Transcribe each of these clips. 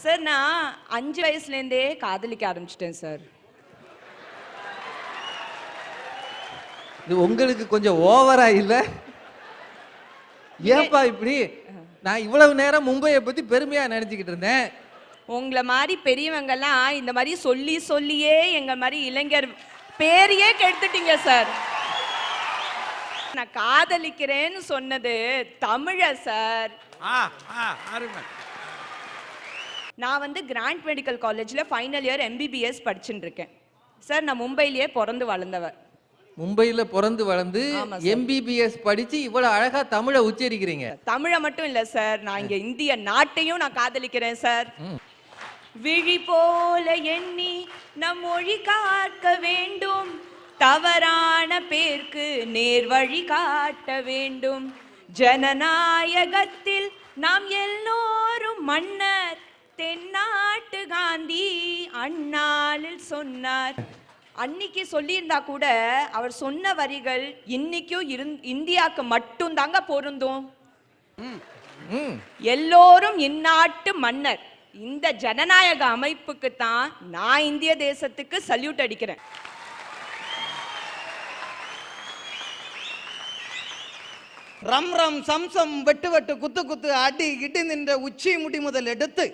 Sir நான் அஞ்சு வயசுலேருந்தே காதலிக்க ஆரம்பிச்சிட்டேன் சார். இது உங்களுக்கு கொஞ்சம் ஓவரா இல்ல? ஏன்பா இப்படி? நான் இவ்வளவு நேரம் மும்பையை பத்தி பெருமையா நினைச்சுக்கிட்டு இருந்தேன். உங்களை மாதிரி பெரியவங்கெல்லாம் இந்த மாதிரி சொல்லி சொல்லியே எங்க மாதிரி இளைஞர் பேரையே கெடுத்துட்டீங்க சார். நான் காதலிக்கிறேன்னு சொன்னது தமிழ சார். ஆ ஆ அருமை நான் வந்து கிராண்ட் மெடிக்கல் காலேஜில் ஃபைனல் இயர் எம்பிபிஎஸ் படிச்சுட்டு இருக்கேன். சார் நான் மும்பையிலேயே பிறந்து வளர்ந்தவர். மும்பையில பிறந்து வளர்ந்து. எம்பிபிஎஸ் படிச்சு இவ்வளவு அழகா தமிழை உச்சரிக்கிறீங்க. தமிழை மட்டும் இல்லை சார் நான் இங்கே இந்திய நாட்டையும் நான் காதலிக்கிறேன் சார் விழி போல எண்ணி நம் மொழி காக்க வேண்டும். தவறான பேர்க்கு நேர் வழி காட்ட வேண்டும். ஜனநாயகத்தில் நாம் எல்லோரும் மன்னர். தென்னாட்டு காந்தி அந்நாளில் சொன்னார். அன்னைக்கு சொல்லியிருந்தா கூட அவர் சொன்ன வரிகள் இன்னைக்கும் இருந் இந்தியாவுக்கு மட்டும் தாங்க பொருந்தும். ம். எல்லோரும் இந்நாட்டு மன்னர். இந்த ஜனநாயக அமைப்புக்கு தான் நான் இந்திய தேசத்துக்கு சல்யூட் அடிக்கிறேன். ரம் ரம் சம்சம் வெட்டு வெட்டு குத்து குத்து அடி இடி நின்ற உச்சி முடி முதல் எடுத்து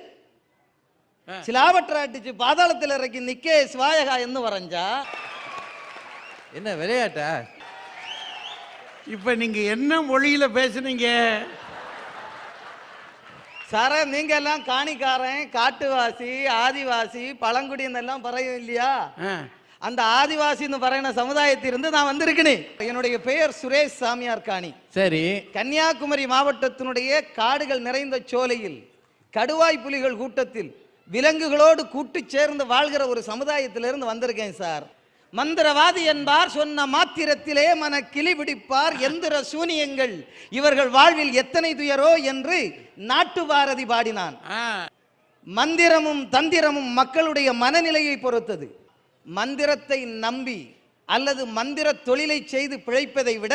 சிலாவற்ற அடிச்சு பாதாளத்தில் இறக்கி நிக்கே சிவாயகா என்று வரைஞ்சா? என்ன விளையாட்டா? இப்போ நீங்க என்ன மொழியில பேசுனீங்க? சார நீங்க எல்லாம் காணிக்காரன் காட்டுவாசி ஆதிவாசி பழங்குடியின எல்லாம் பறையும் இல்லையா? அந்த ஆதிவாசின்னு பறையின சமுதாயத்திலிருந்து நான் வந்திருக்கேனே என்னுடைய பெயர் சுரேஷ் சாமியார் காணி. சரி. கன்னியாகுமரி மாவட்டத்தினுடைய காடுகள் நிறைந்த சோலையில் கடுவாய் புலிகள் கூட்டத்தில் விலங்குகளோடு கூட்டு சேர்ந்து வாழ்கிற ஒரு சமுதாயத்திலிருந்து வந்திருக்கேன் சார். மந்திரவாதி என்பார் சொன்ன மாத்திரத்திலே மன கிளி பிடிப்பார் எந்திர சூனியங்கள் இவர்கள் வாழ்வில் எத்தனை துயரோ என்று நாட்டு பாரதி பாடினான். ஆ, மந்திரமும் தந்திரமும் மக்களுடைய மனநிலையை பொறுத்தது. மந்திரத்தை நம்பி அல்லது மந்திர தொழிலை செய்து பிழைப்பதை விட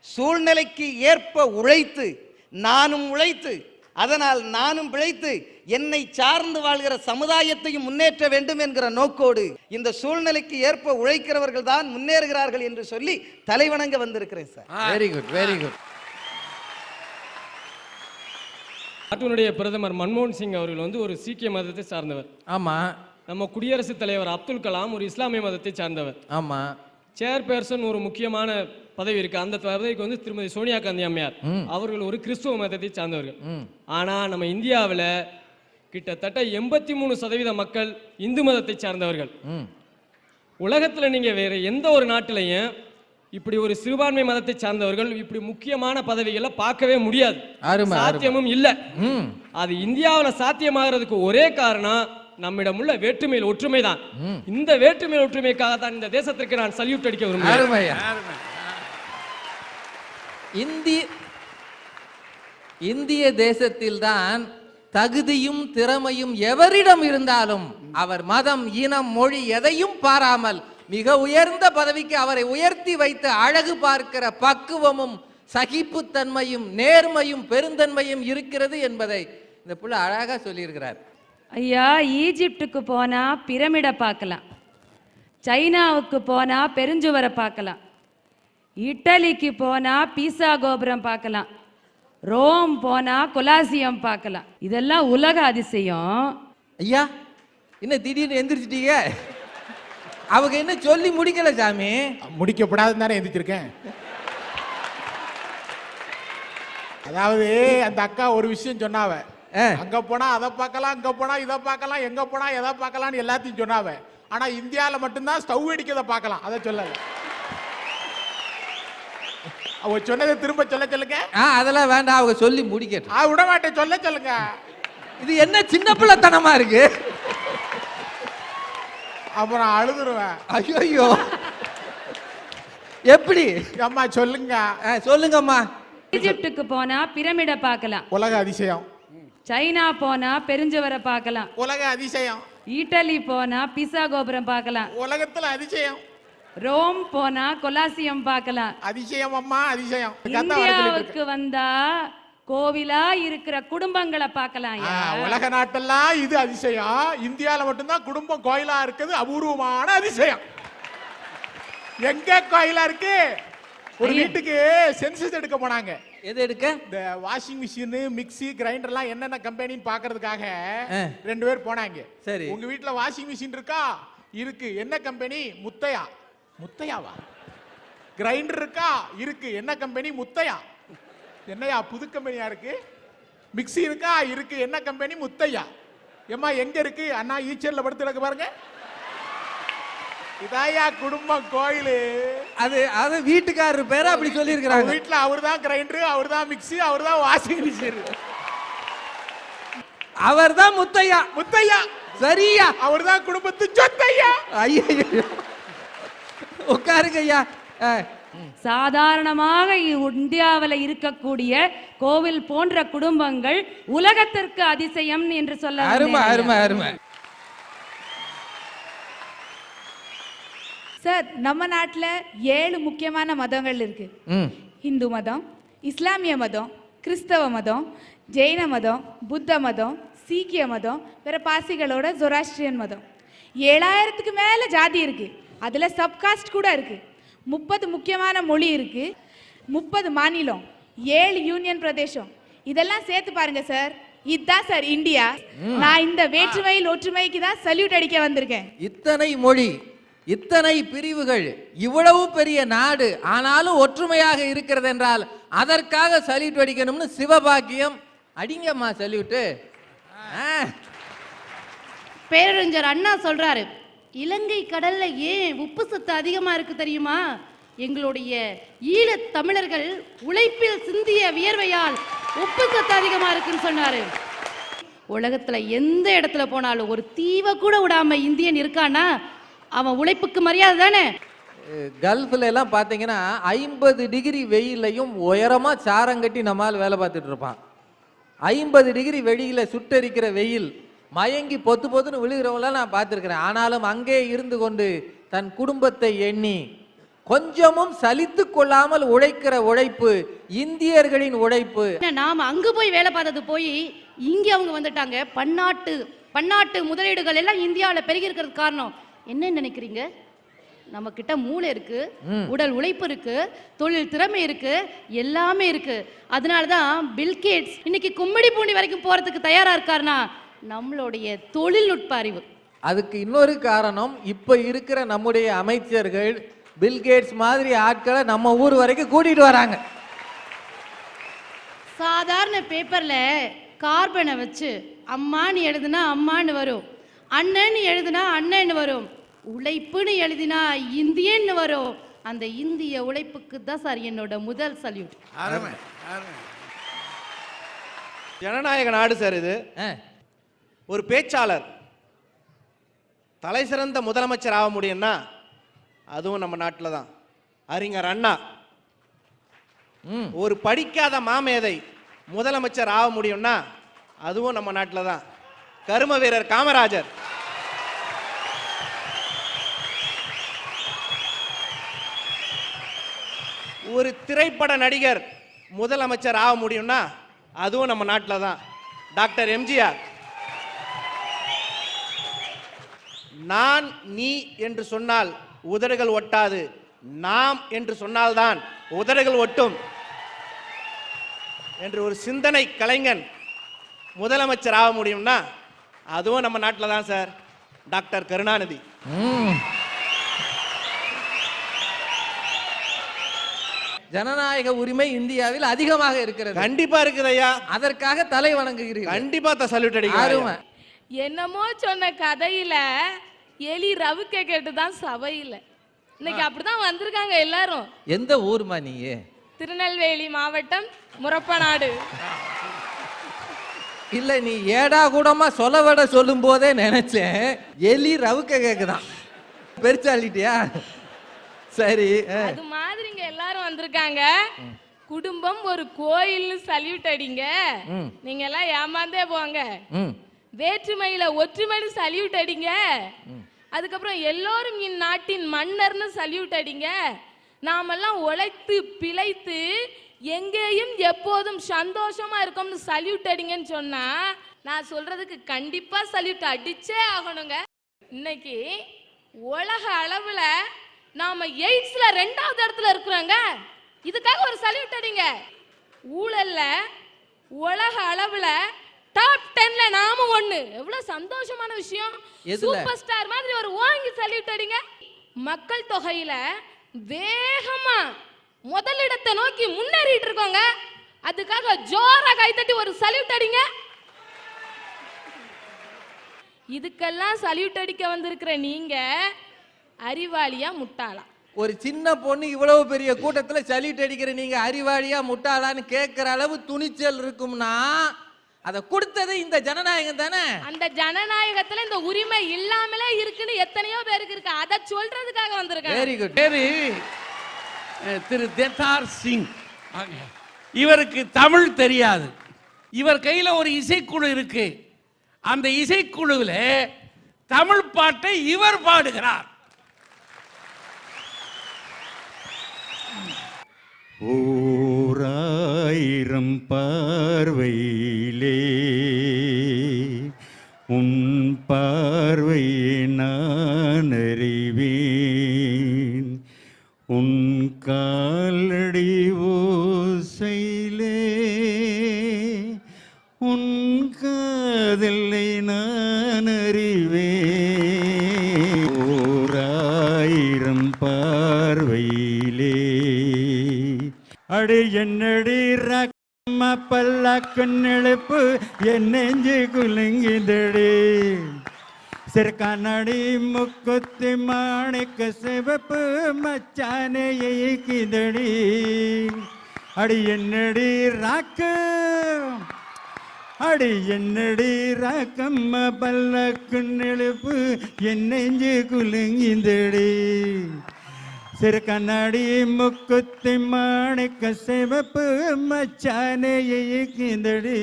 சூழ்நிலைக்கு ஏற்ப உழைத்து நானும் உழைத்து அதனால் நானும் பிழைத்து என்னை சார்ந்து வாழ்கிற சமுதாயத்தையும் முன்னேற்ற வேண்டும் என்கிற நோக்கோடு இந்த சூழ்நிலைக்கு ஏற்ப உழைக்கிறவர்கள் தான் முன்னேறுகிறார்கள் என்று சொல்லி தலைவணங்க வந்திருக்கிறேன் sir. Very good very good நாட்டினுடைய பிரதமர் மன்மோகன் சிங் அவர்கள் வந்து ஒரு சீக்கிய மதத்தை சார்ந்தவர். ஆமா. நம்ம குடியரசுத் தலைவர் அப்துல் கலாம் ஒரு இஸ்லாமிய மதத்தை சார்ந்தவர். ஆமா. சேர்பேர்சன் ஒரு முக்கியமான பதவி இருக்கு. அந்த பதவிக்கு வந்து திருமதி சோனியா காந்தி அம்மையார். அவர்கள் ஒரு கிறிஸ்துவ மதத்தை சார்ந்தவர்கள். ஆனா நம்ம இந்தியாவுல கிட்டத்தட்ட எண்பத்தி மூணு சதவீத மக்கள் இந்து மதத்தை சார்ந்தவர்கள். உலகத்துல நீங்க வேற எந்த ஒரு நாட்டிலையும் இப்படி ஒரு சிறுபான்மை மதத்தை சார்ந்தவர்கள் இப்படி முக்கியமான பதவிகளை பார்க்கவே முடியாது. சாத்தியமும் இல்ல. அது இந்தியாவுல சாத்தியமாகிறதுக்கு ஒரே காரணம் நம்மிடம் உள்ள வேற்றுமையில் ஒற்றுமை தான். இந்த வேற்றுமையில் ஒற்றுமைக்காக தான் இந்த தேசத்திற்கு நான் சல்யூட் அடிக்க விரும்புகிறேன். இந்திய இந்திய தேசத்தில்தான் தகுதியும் திறமையும் எவரிடம் இருந்தாலும் அவர் மதம் இனம் மொழி எதையும் பாராமல் மிக உயர்ந்த பதவிக்கு அவரை உயர்த்தி வைத்து அழகு பார்க்கிற பக்குவமும் சகிப்புத்தன்மையும் நேர்மையும் பெருந்தன்மையும் இருக்கிறது என்பதை இந்த புள்ள அழகா சொல்லியிருக்கிறார். ஐயா ஈஜிப்டுக்கு போனா பிரமிடை பார்க்கலாம். சைனாவுக்கு போனா பெருஞ்சுவரை பார்க்கலாம். இட்டலிக்கு போனா பீசா கோபுரம் பார்க்கலாம். ரோம் போனா கொலாசியம் பார்க்கலாம். இதெல்லாம் உலக அதிசயம். ஐயா என்ன திடீர்னு எந்திரிச்சிட்டீங்க? அவங்க என்ன சொல்லி முடிக்கல சாமி? முடிக்கப்படாதுன்னு தானே எந்திரிச்சிருக்கேன். அதாவது அந்த அக்கா ஒரு விஷயம் சொன்னாவ. அங்க போனா அதை பார்க்கலாம் அங்க போனா இதை பார்க்கலாம் எங்க போனா எதை பார்க்கலாம்னு எல்லாத்தையும் சொன்னாவ. ஆனா இந்தியால மட்டும்தான் ஸ்டவ் அடிக்கிறத பார்க்கலாம். அதை சொல்லல. அவ சொன்னதை திரும்ப சொல்ல சொல்லுங்க. ஆ அதெல்லாம் வேண்டாம். அவங்க சொல்லி முடிக்கட்டும். ஆ விட மாட்டேன் சொல்ல சொல்லுங்க. இது என்ன சின்ன பிள்ளைத்தனமா இருக்கு? அப்புறம் அழுதுருவேன். ஐயோ எப்படி? அம்மா சொல்லுங்க. ஆ, சொல்லுங்கம்மா. ஈஜிப்டுக்கு போனா பிரமிடை பார்க்கலாம். உலக அதிசயம். சைனா போனா பெருஞ்சுவரை பார்க்கலாம். உலக அதிசயம். இட்டலி போனா பீசா கோபுரம் பார்க்கலாம். உலகத்துல அதிசயம். ரோம் போனா கொலாசியம் பார்க்கலாம். அதிசயம் அம்மா அதிசயம். இந்தியாவுக்கு வந்தா கோவிலா இருக்கிற குடும்பங்களை பார்க்கலாம் உலக நாட்டெல்லாம் இது அதிசயம். இந்தியால மட்டும்தான் குடும்பம் கோயிலா இருக்குது அபூர்வமான அதிசயம். எங்க கோயிலா இருக்கு? ஒரு வீட்டுக்கு சென்சஸ் எடுக்க போனாங்க. எது எடுக்க? இந்த வாஷிங் மிஷின் மிக்ஸி கிரைண்டர் எல்லாம் என்னென்ன கம்பெனின்னு பாக்குறதுக்காக. ரெண்டு பேர் போனாங்க. சரி. உங்க வீட்ல வாஷிங் மிஷின் இருக்கா? இருக்கு. என்ன கம்பெனி முத்தையா. முத்தையாவா? கிரைண்டர் இருக்கா? இருக்கு. என்ன கம்பெனி முத்தையா. என்னையா? புது கம்பெனியா இருக்கு? மிக்ஸி இருக்கா? இருக்கு. என்ன கம்பெனி முத்தையா. ஏம்மா எங்க இருக்கு? அண்ணா ஈச்சர்ல படுத்து கிடக்கு பாருங்க. இதாயா குடும்பம் கோயிலு. அது அது வீட்டுக்காரர் பேரை அப்படி சொல்லியிருக்கிறாங்க. வீட்ல அவர்தான் கிரைண்டர் அவர்தான் மிக்ஸி அவர்தான் வாஷிங் மிஷின் அவர் தான் முத்தையா. முத்தையா. சரியா. அவர்தான் குடும்பத்து சொத்தையா. ஐயோ உட்காருங்க ஐயா சாதாரணமாக இந்தியாவில் இருக்கக்கூடிய கோவில் போன்ற குடும்பங்கள் உலகத்திற்கு அதிசயம் என்று சொல்ல அருமை. அருமை அருமை. சார் நம்ம நாட்டில் ஏழு முக்கியமான மதங்கள் இருக்கு. இந்து மதம் இஸ்லாமிய மதம் கிறிஸ்தவ மதம் ஜெயின மதம் புத்த மதம் சீக்கிய மதம் பிற பாசிகளோட ஜொராஸ்ட்ரியன் மதம். ஏழாயிரத்துக்கு மேலே ஜாதி இருக்கு. அதில் சப்காஸ்ட் கூட இருக்கு. முப்பது முக்கியமான மொழி இருக்கு. முப்பது மாநிலம் ஏழு யூனியன் பிரதேசம். இதெல்லாம் சேர்த்து பாருங்க சார். இதுதான் சார் இந்தியா. நான் இந்த வேற்றுமையில் ஒற்றுமைக்கு தான் சல்யூட் அடிக்க வந்திருக்கேன். இத்தனை மொழி இத்தனை பிரிவுகள் இவ்வளவு பெரிய நாடு ஆனாலும் ஒற்றுமையாக இருக்கிறது என்றால் அதற்காக சல்யூட் அடிக்கணும்னு சிவபாக்கியம் அடிங்கம்மா சல்யூட்டு பேரறிஞர் அண்ணா சொல்றாரு இலங்கை கடல்ல ஏன் உப்பு சத்து அதிகமா இருக்கு தெரியுமா? எங்களுடைய ஈழத் தமிழர்கள் உழைப்பில் சிந்திய வியர்வையால் உப்பு சத்து அதிகமா இருக்குன்னு சொன்னாரு. உலகத்துல எந்த இடத்துல போனாலும் ஒரு தீவை கூட விடாம இந்தியன் இருக்கான்னா அவன் உழைப்புக்கு மரியாதை தானே? கல்ஃப்ல எல்லாம் பார்த்தீங்கன்னா ஐம்பது டிகிரி வெயிலையும் உயரமா சாரங்கட்டி நம்மால் வேலை பார்த்துட்டு இருப்பான். ஐம்பது டிகிரி வெளியில சுட்டரிக்கிற வெயில் மயங்கி பொத்து பொத்துன்னு விழுகிறவங்களாம் நான் பார்த்துருக்கிறேன். ஆனாலும் அங்கே இருந்து கொண்டு தன் குடும்பத்தை எண்ணி கொஞ்சமும் சலித்து கொள்ளாமல் உழைக்கிற உழைப்பு இந்தியர்களின் உழைப்பு. நாம அங்க போய் வேலை பார்த்தது போய் இங்க அவங்க வந்துட்டாங்க. பன்னாட்டு பன்னாட்டு முதலீடுகள் எல்லாம் இந்தியாவுல பெருகி இருக்கிறது காரணம். என்ன நினைக்கிறீங்க? நம்ம கிட்ட மூளை இருக்கு உடல் உழைப்பு இருக்கு தொழில் திறமை இருக்கு எல்லாமே இருக்கு. அதனால தான் பில்கேட்ஸ் இன்னைக்கு கும்மிடி பூண்டி வரைக்கும் போறதுக்கு தயாரா இருக்காருன்னா நம்மளுடைய தொழில்நுட்ப அறிவு அதுக்கு இன்னொரு காரணம் இப்போ இருக்கிற நம்முடைய அமைச்சர்கள் பில்கேட்ஸ் மாதிரி ஆட்களை நம்ம ஊர் வரைக்கும் கூட்டிட்டு வராங்க. சாதாரண பேப்பர்ல கார்பனை வச்சு அம்மான்னு எழுதுனா அம்மான்னு வரும். அண்ணன்னு எழுதுனா அண்ணன்னு வரும். உழைப்புன்னு எழுதினா இந்தியன்னு வரும். அந்த இந்திய உழைப்புக்கு தான் சார் என்னோட முதல் சல்யூட். ஜனநாயக நாடு சார் இது. ஆ, ஒரு பேச்சாளர் தலை சிறந்த முதலமைச்சர் ஆக முடியும்னா அதுவும் நம்ம நாட்டில் தான். அறிஞர் அண்ணா. ம். ஒரு படிக்காத மாமேதை முதலமைச்சர் ஆக முடியும்னா அதுவும் நம்ம நாட்டில் தான். கரும வீரர் காமராஜர். ஒரு திரைப்பட நடிகர் முதலமைச்சர் ஆக முடியும்னா அதுவும் நம்ம நாட்டில் தான். Doctor MGR. நான் நீ என்று சொன்னால் உதடுகள் ஒட்டாது. நாம் என்று சொன்னால்தான் உதடுகள் ஒட்டும். என்று ஒரு சிந்தனை கலைஞன் முதலமைச்சர் ஆக முடியும்னா அதுவும் நம்ம நாட்டில் தான் சார் டாக்டர் கருணாநிதி. ஜனநாயக உரிமை இந்தியாவில் அதிகமாக இருக்கிறது. கண்டிப்பா இருக்குது ஐயா அதற்காக தலை வணங்குகிறீர்கள். கண்டிப்பா சல்யூட் அடிக்கிறேன் என்னமோ சொன்ன கதையில எலி ரவுக்க கேட்டு தான் சபையில. இன்னைக்கு அப்படிதான் வந்திருக்காங்க எல்லாரும். எந்த ஊர்மா நீ திருநெல்வேலி மாவட்டம் முரப்பநாடு. இல்ல நீ ஏடா கூடமா சொலவட சொல்லும் போதே நினைச்சேன் எலி ரவுக்க கேக்குதான். பெருச்சாலிட்டியா சரி. அது மாதிரி இங்க எல்லாரும் வந்திருக்காங்க. குடும்பம் ஒரு கோயில்னு சல்யூட் அடிங்க. நீங்க எல்லாம் ஏமாந்தே போங்க. வேற்றுமையில ஒற்றுமைன்னு சல்யூட் அடிங்க. அதுக்கப்புறம் எல்லோரும் இந்நாட்டின் மன்னர்னு சல்யூட் அடிங்க. நாமெல்லாம் உழைத்து பிழைத்து எங்கேயும் எப்போதும் சந்தோஷமா இருக்கோம்னு சல்யூட் அடிங்கன்னு சொன்னா நான் சொல்றதுக்கு கண்டிப்பா சல்யூட் அடிச்சே ஆகணுங்க. இன்னைக்கு உலக அளவுல நாம எய்ட்ஸ்ல ரெண்டாவது இடத்துல இருக்கிறோங்க. இதுக்காக ஒரு சல்யூட் அடிங்க. ஊழல்ல உலக அளவுல டாப் டென்ல நாம ஒண்ணு. எவ்வளவு சந்தோஷமான விஷயம்? சூப்பர் ஸ்டார் மாதிரி ஒரு ஓங்கி சல்யூட் அடிங்க. மக்கள் தொகையில வேகமா முதலிடத்தை நோக்கி முன்னேறிட்டு இருக்கோங்க. அதுக்காக ஜோரா கைத்தட்டி ஒரு சல்யூட் அடிங்க. இதுக்கெல்லாம் சல்யூட் அடிக்க வந்திருக்கிற நீங்க அறிவாளியா முட்டாளா? ஒரு சின்ன பொண்ணு இவ்வளவு பெரிய கூட்டத்துல சல்யூட் அடிக்கிற நீங்க அறிவாளியா முட்டாளான்னு கேட்கிற அளவு துணிச்சல் இருக்கும்னா அதை கொடுத்தது இந்த ஜனநாயகம் தானே? அந்த ஜனநாயகத்துல இந்த உரிமை இல்லாமலே இருக்குன்னு எத்தனையோ பேருக்கு இருக்கு. அதை சொல்றதுக்காக வந்திருக்காங்க. வெரி குட் திரு தேத்தார் சிங். இவருக்கு தமிழ் தெரியாது. இவர் கையில ஒரு இசைக்குழு இருக்கு. அந்த இசைக்குழுவில் தமிழ் பாட்டை இவர் பாடுகிறார். ஓராயிரம் பார்வையிலே உன் பார்வை மாணிக்க சிவப்பு மச்சானையை கிதடி. அடி என்னடி ராக்கு அடி என்னடி ராக்கம்ம பல்லக்கு நெழுப்பு என் நெஞ்சு குலுங்கிதடி சிறு கண்ணாடி முக்குத்தி மாணிக்க சிவப்பு மச்சானையை கிந்தடி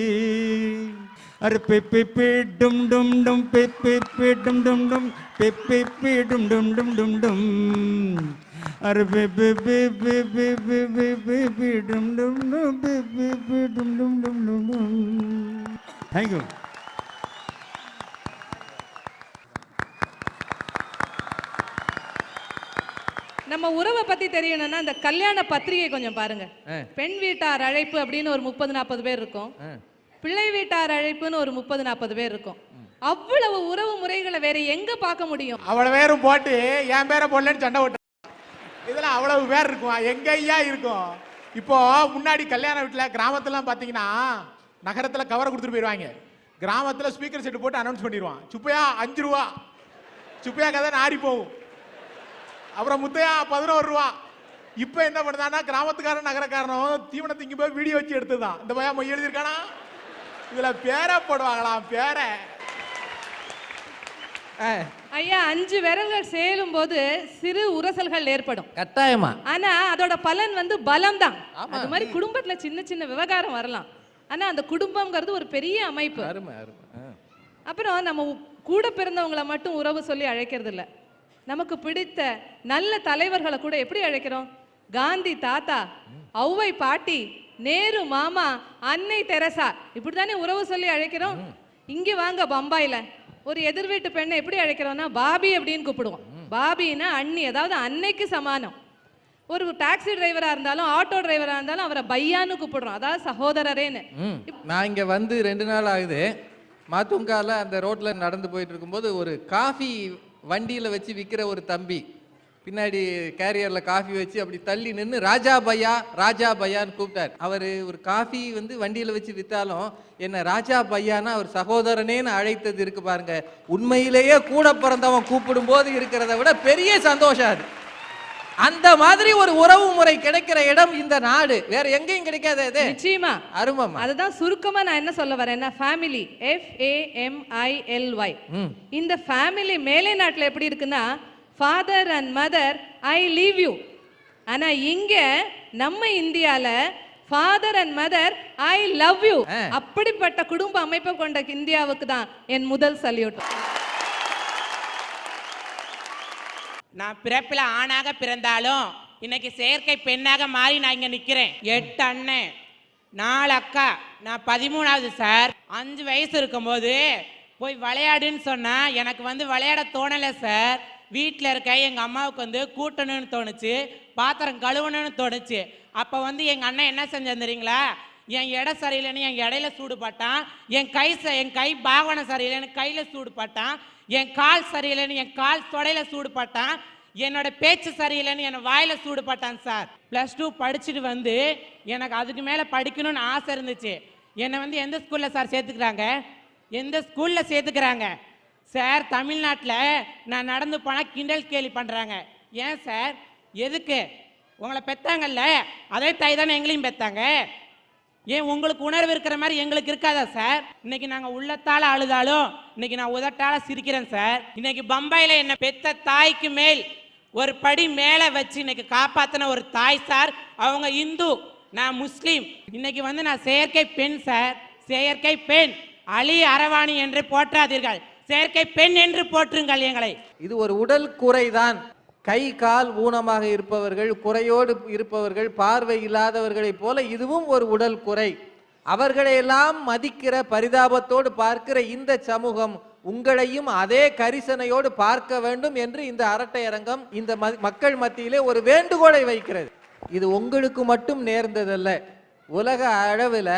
அரு பிப்பி பி டும் டும் டும் பிப்பி பி டும் டும் டும் டும் டும் டும் அரு பிப்பி பி பி பி பி பி பி பி டும் டும் டும் பிப்பி பி டும் டும் டும் டும் டும் தேங்க்யூ நம்ம உறவை பத்தி தெரியணும்னா இந்த கல்யாண பத்திரிகை கொஞ்சம் பாருங்க ஆ. பெண் வீட்டார் அழைப்பு அப்படின்னு ஒரு முப்பது நாற்பது பேர் இருக்கும் ஆ. பிள்ளை வீட்டார் அழைப்புன்னு ஒரு முப்பது நாற்பது பேர் இருக்கும். அவ்வளவு உறவு முறைகளை வேற எங்க பார்க்க முடியும்? அவ்வளவு பேரும் போட்டு என் பேரை போடலன்னு சண்டை போட்டு. இதுல அவ்வளவு பேர் இருக்கும். எங்க ஐயா இருக்கும்? இப்போ முன்னாடி கல்யாண வீட்டில் கிராமத்துலாம் பார்த்தீங்கன்னா நகரத்தில் கவரை கொடுத்துட்டு போயிடுவாங்க கிராமத்தில் ஸ்பீக்கர் செட்டு போட்டு அனௌன்ஸ் பண்ணிடுவான். சுப்பையா அஞ்சு ரூபா. சுப்பையா கதை நாரி போகும். அப்புறம் முத்தையா பதினோரு ரூபா. இப்போ என்ன பண்ணுதான்னா கிராமத்துக்காரன் நகரக்காரனும் தீவனத்தை போய் வீடியோ வச்சு எடுத்துதான் இந்த பையன் மொய் எழுதியிருக்கானா? இதுல பேரை போடுவாங்களாம் பேரை. ஐயா அஞ்சு விரல்கள் சேரும் போது சிறு உரசல்கள் ஏற்படும். கட்டாயமா? ஆனா அதோட பலன் வந்து பலம் தான். அது மாதிரி குடும்பத்துல சின்ன சின்ன விவகாரம் வரலாம். ஆனா அந்த குடும்பம்ங்கிறது ஒரு பெரிய அமைப்பு. அருமை அருமை. ஆ. அப்புறம் நம்ம கூட பிறந்தவங்களை மட்டும் உறவு சொல்லி அழைக்கிறது இல்ல நமக்கு பிடித்த நல்ல தலைவர்களை கூட எப்படி அழைக்கிறோம்? காந்தி தாத்தா ஔவை பாட்டி நேரு மாமா அன்னை தெரசா. இப்படித்தானே உறவு சொல்லி அழைக்கிறோம்? இங்க வாங்க பம்பாயில. ஒரு எதிர் வீட்டு பெண்ணை எப்படி அழைக்கிறோம்னா பாபி அப்படின்னு கூப்பிடுவோம். பாபின்னா அண்ணி அதாவது அன்னைக்கு சமானம். ஒரு டாக்ஸி டிரைவரா இருந்தாலும் ஆட்டோ டிரைவரா இருந்தாலும் அவரை பையான்னு கூப்பிடுறோம். அதாவது சகோதரரேன்னு. நான் இங்கே வந்து ரெண்டு நாள் ஆகுது. மாத்துங்கால அந்த ரோட்டில் நடந்து போயிட்டு இருக்கும்போது ஒரு காஃபி வண்டியில் வச்சு விற்கிற ஒரு தம்பி. பின்னாடி கேரியரில் காஃபி வச்சு அப்படி தள்ளி நின்று ராஜா பையா ராஜா பையான்னு கூப்பிட்டார். அவர் ஒரு காஃபி வந்து வண்டியில் வச்சு விற்றாலும் என்ன ராஜா பையானா அவர் சகோதரனேன்னு அழைத்தது இருக்கு பாருங்க. உண்மையிலேயே கூட பிறந்தவன் கூப்பிடும்போது இருக்கிறத விட பெரிய சந்தோஷம் அது. அந்த மாதிரி ஒரு உறவு முறை கிடைக்கிற இடம் இந்த நாடு. வேற எங்கேயும் கிடைக்காது இது. நிச்சயமா. அருமம்மா. அதுதான் சுருக்கமா நான் என்ன சொல்ல வரேன்னா family F A M I L Y இந்த ஃபேமிலி மேலை நாட்டுல எப்படி இருக்குன்னா father and mother I leave you ஆனா இங்க நம்ம இந்தியால father and mother I love you ஆ. அப்படிப்பட்ட குடும்ப அமைப்பை கொண்ட இந்தியாவுக்கு தான் என் முதல் சல்யூட் நான் பிறப்பில் ஆணாக பிறந்தாலும் இன்னைக்கு செயற்கை பெண்ணாக மாறி நான் இங்க நிக்கிறேன். எட்டு அண்ணன் நாலு அக்கா நான் பதிமூணாவது சார் அஞ்சு வயசு இருக்கும்போது போய் விளையாடுன்னு சொன்னா எனக்கு வந்து விளையாட தோணலை சார் வீட்டில் இருக்க எங்கள் அம்மாவுக்கு வந்து கூட்டணும்னு தோணுச்சு பாத்திரம் கழுவணும்னு தோணுச்சு. அப்போ வந்து எங்கள் அண்ணன் என்ன செஞ்சேன் தெரியுங்களா? என் எடை சரியில்லைன்னு என் இடையில சூடுபட்டான் என் கை ச- என் கை பாவனை சரியில்லைன்னு கையில் சூடுபட்டான் என் கால் சரியில்லைன்னு என் கால் தொடையில சூடுபட்டான் என்னோட பேச்சு சரியில்லைன்னு என்னை வாயில சூடுபட்டான் சார். ப்ளஸ் டூ படிச்சுட்டு வந்து எனக்கு அதுக்கு மேலே படிக்கணும்னு ஆசை இருந்துச்சு. என்னை வந்து எந்த ஸ்கூலில் சார் சேர்த்துக்கிறாங்க? எந்த ஸ்கூலில் சேர்த்துக்கிறாங்க? சார் தமிழ்நாட்டில் நான் நடந்து போனால் கிண்டல் கேலி பண்ணுறாங்க ஏன் சார்? எதுக்கு? உங்களை பெத்தாங்கல்ல? அதே தாய் தானே எங்களையும் பெத்தாங்க. ஏன் உங்களுக்கு உணர்வு இருக்கிற மாதிரி எங்களுக்கு இருக்காதா சார்? இன்னைக்கு நாங்கள் உள்ளத்தால் அழுதாலும் இன்னைக்கு நான் உதட்டால் சிரிக்கிறேன் சார். இன்னைக்கு பம்பாயில் என்னை பெத்த தாய்க்கு மேல் ஒரு படி மேலே வச்சு இன்னைக்கு காப்பாற்றின ஒரு தாய் சார். அவங்க இந்து நான் முஸ்லீம். இன்னைக்கு வந்து நான் செயற்கை பெண் சார். செயற்கை பெண். அலி அரவாணி என்று போற்றாதீர்கள். செயற்கை பெண் என்று போற்றுங்கள் எங்களை. இது ஒரு உடல் குறைதான். கை கால் ஊனமாக இருப்பவர்கள் குறையோடு இருப்பவர்கள் பார்வை இல்லாதவர்களைப் போல இதுவும் ஒரு உடல் குறை. அவர்களையெல்லாம் மதிக்கிற பரிதாபத்தோடு பார்க்கிற இந்த சமூகம் உங்களையும் அதே கரிசனையோடு பார்க்க வேண்டும் என்று இந்த அரட்டை அரங்கம் இந்த மக்கள் மத்தியிலே ஒரு வேண்டுகோளை வைக்கிறது. இது உங்களுக்கு மட்டும் நேர்ந்ததல்ல. உலக அளவில்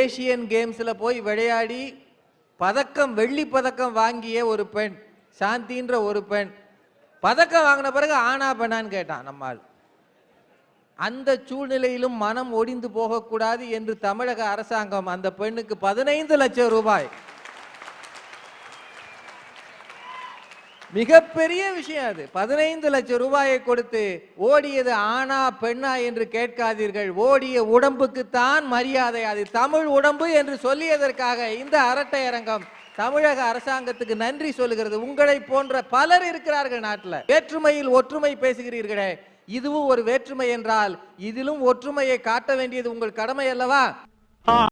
ஏசியன் கேம்ஸில் போய் விளையாடி பதக்கம் வெள்ளி பதக்கம் வாங்கிய ஒரு பெண் சாந்தின்ற ஒரு பெண் பதக்கம் வாங்கின பிறகு ஆனா பெண்ணான்னு கேட்டான் நம்மால் அந்த சூழ்நிலையிலும் மனம் ஒடிந்து போகக்கூடாது என்று தமிழக அரசாங்கம் அந்த பெண்ணுக்கு பதினைந்து லட்சம் ரூபாய் மிகப்பெரிய விஷயம் அது. பதினைந்து லட்சம் ரூபாயை கொடுத்து ஓடியது ஆணா பெண்ணா என்று கேட்காதீர்கள். ஓடிய உடம்புக்குத்தான் மரியாதை. அது தமிழ் உடம்பு என்று சொல்லியதற்காக இந்த அரட்டை அரங்கம் தமிழக அரசாங்கத்துக்கு நன்றி சொல்லுகிறது. உங்களை போன்ற பலர் இருக்கிறார்கள் நாட்டில். வேற்றுமையில் ஒற்றுமை பேசுகிறீர்களே. இதுவும் ஒரு வேற்றுமை என்றால் இதிலும் ஒற்றுமையை காட்ட வேண்டியது உங்கள் கடமை அல்லவா?